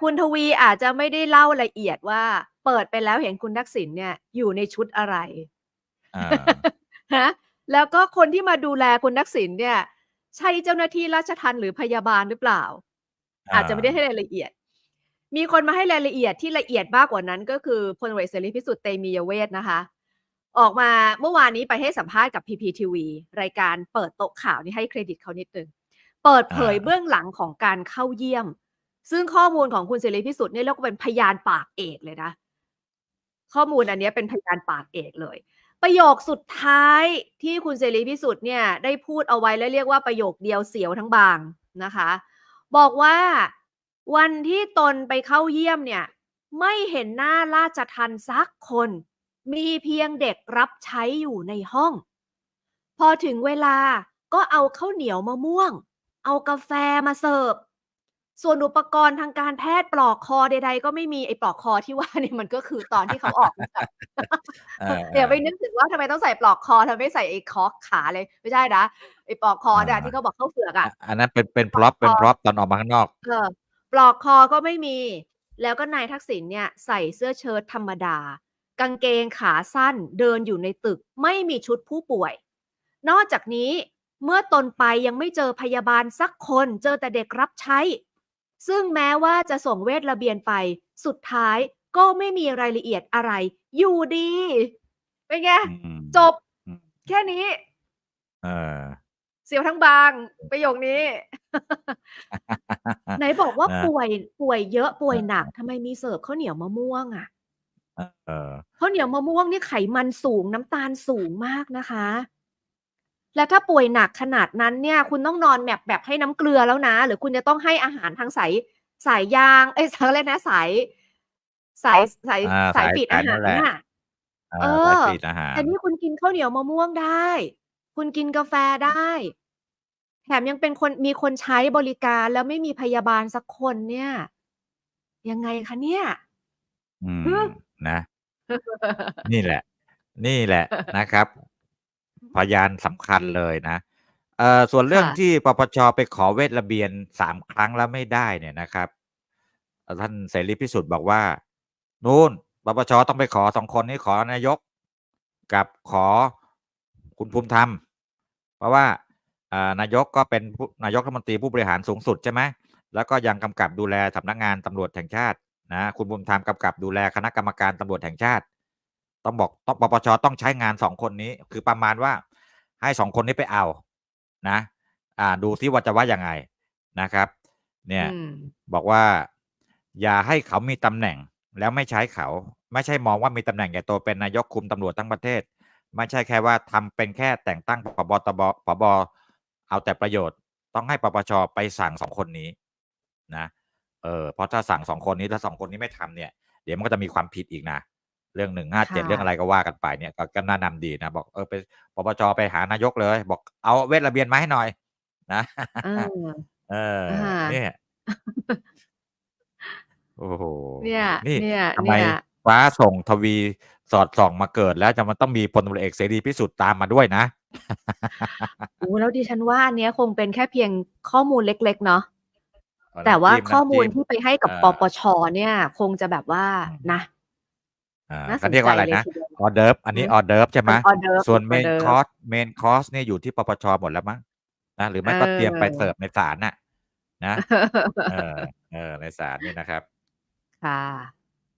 คุณทวีอาจจะไม่ได้เล่าละเอียดว่า เปิดไปแล้วเห็นคุณทักษิณเนี่ยอยู่ในชุดอะไรอ่าฮะแล้วก็คนที่มาดูแลคุณทักษิณเนี่ย ใช่เจ้าหน้าที่ราชทัณฑ์หรือพยาบาลหรือเปล่า อาจจะไม่ได้ให้รายละเอียด มีคนมาให้รายละเอียดที่ละเอียดมากกว่านั้น ก็คือพลตำรวจเอกเสรีพิสุทธิ์เตมียเวทนะคะ ออกมาเมื่อวานนี้ไปให้สัมภาษณ์กับ PPTV รายการเปิดโต๊ะข่าวนี่ให้เครดิตเขานิดนึงเปิดเผยอ่าเบื้องหลังของการเข้าเยี่ยม ซึ่งข้อมูลของคุณเสรีพิสุทธิ์เนี่ยเรียกว่าเป็นพยานปากเอกเลยนะ ข้อมูลอันนี้เป็นพยานปากเอกเลย ประโยคสุดท้ายที่คุณเสรีพิสุทธิ์เนี่ยได้พูดเอาไว้และเรียกว่าประโยคเดียวเสียวทั้งบางนะคะ บอกว่าวันที่ตนไปเข้าเยี่ยมเนี่ย ไม่เห็นหน้าราชทันสักคน มีเพียงเด็กรับใช้อยู่ในห้อง พอถึงเวลาก็เอาข้าวเหนียวมะม่วง เอากาแฟมาเสิร์ฟ ส่วนอุปกรณ์ทางการแพทย์ปลอกคอใดๆก็ไม่มีไอ้ปลอกคอที่ว่าเนี่ยมันก็คือตอนที่เขาออกมาจากเออเดี๋ยวไปนึกถึงว่าทำไมต้องใส่ปลอกคอทำไมไม่ใส่ไอ้คอกขาเลยไม่ใช่นะไอ้ปลอกคอเนี่ยที่เขาบอกเข้าเฟือกอะอะอันนั้นเป็นเป็นพร็อพเป็นพร็อพตอนออกมาข้างนอกเออปลอกคอก็ไม่มี แล้วก็นายทักษิณเนี่ยใส่เสื้อเชิ้ตธรรมดา กางเกงขาสั้นเดินอยู่ในตึก ไม่มีชุดผู้ป่วย นอกจากนี้เมื่อตนไปยังไม่เจอพยาบาลสักคน เจอแต่เด็กรับใช้ ซึ่งแม้ว่าจะส่งเวทระเบียนไป สุดท้ายก็ไม่มีรายละเอียดอะไร อยู่ดี เป็นไงอืมจบอืมแค่นี้ เออ เสียวทั้งบาง ประโยคนี้ ไหนบอกว่านะป่วยป่วยเยอะป่วยเออหนักทำไมมีเสิร์ฟข้าวเหนียวมะม่วงอะเออข้าวเหนียวมะม่วงนี่ไขมันสูงน้ำตาลสูงมากนะคะ และถ้าป่วยหนักขนาดนั้นเนี่ย คุณต้องนอนแบบแบบให้น้ำเกลือแล้วนะ หรือคุณจะต้องให้อาหารทางสายสายยาง เอ้ยสายอะไรนะสาย สายสายอ่าสายสายปิดสาอายหานั่รนแหละน่ะอ่าเอสายอฟีดอาหารแต่นี่คุณกินข้าวเหนียวมะม่วงได้ คุณกินกาแฟได้ แถมยังเป็นคนมีคนใช้บริการแล้วไม่มีพยาบาลสักคนเนี่ย ยังไงคะเนี่ย อืมฮึนะ นี่แหละ นี่แหละนะครับ พยานสำคัญเลยนะเอ่อส่วนเรื่องค่ะ ที่ปปชไปขอเวทระเบียนสามครั้งแล้วไม่ได้เนี่ยนะครับเอ่อท่านเสรีพิสุทธิ์บอกว่า นู่นปปชต้องไปขอสองคนนี้ขอนายก กับขอคุณภูมิธรรม เพราะว่าอ่านายกก็เป็นผู้นายกรัฐมนตรีผู้บริหารสูงสุดใช่ไหมแล้วก็ยังกำกับดูแลสำนักงานตำรวจแห่งชาตินะคุณบุญธรรมกำกับดูแลคณะกรรมการตำรวจแห่งชาติ ต้องบอกต้องปปชต้องใช้งานสองคนนี้ คือประมาณว่าให้สองคนนี้ไปเอานะ อ่าดูที่ว่าจะว่ายังไงนะครับ เนี่ยอืมบอกว่า อย่าให้เขามีตำแหน่งแล้วไม่ใช้เขา ไม่ใช่มองว่ามีตำแหน่งใหญ่โตเป็นนายกคุมตำรวจทั้งประเทศ ไม่ใช่แค่ว่าทำเป็นแค่แต่งตั้งผบตบผบเอาแต่ประโยชน์ ต้องให้ปปชไปสั่งสองคนนี้นะเออเพราะถ้าสั่งสองคนนี้ถ้าสองคนนี้ไม่ทำเนี่ย เดี๋ยวมันก็จะมีความผิดอีกนะ เรื่องหนึ่งห้าเจ็ดค่ะเรื่องอะไรก็ว่ากันไปเนี่ยก็ก็น่านำดีนะบอกเออไปปปชไปหานายกเลย บอกเอาเวทระเบียนมาให้หน่อย นะเออเอออ่าเนี่ยโอ้โหเนี่ยนี่เนี่ยทำไมเนี่ยฟ้าส่งทวีสอดส่องมาเกิดแล้วจะมันต้องมีพลตำรวจเอกเสรีพิสุทธิ์ตามมาด้วยนะโอ้แล้วดิฉันว่าอันเนี้ยคงเป็นแค่เพียงข้อมูลเล็ก ๆ เนาะเอาแต่ว่าน้ำจิ้ข้อมูลน้ำจิ้ที่ไปให้กับเอ่ปอปชเนี่ย คงจะแบบว่าอืมนะ อ่าน่าสเขานเรียกใจว่าอะไรเลยนะทีเดียวออเดิร์ฟอันนี้อืมออเดิร์ฟใช่ไหมเป็นออเดิร์ฟส่วนอเมอนเดิร์ฟคอร์สเมนคอร์สเนี่ยอยู่ที่ปปชหมดแล้วมั้งนะหรือไม่ก็เออเตรียมไปเสิร์ฟในศาลน่ะ นะเออเออในศาลนี่นะครับ ค่ะ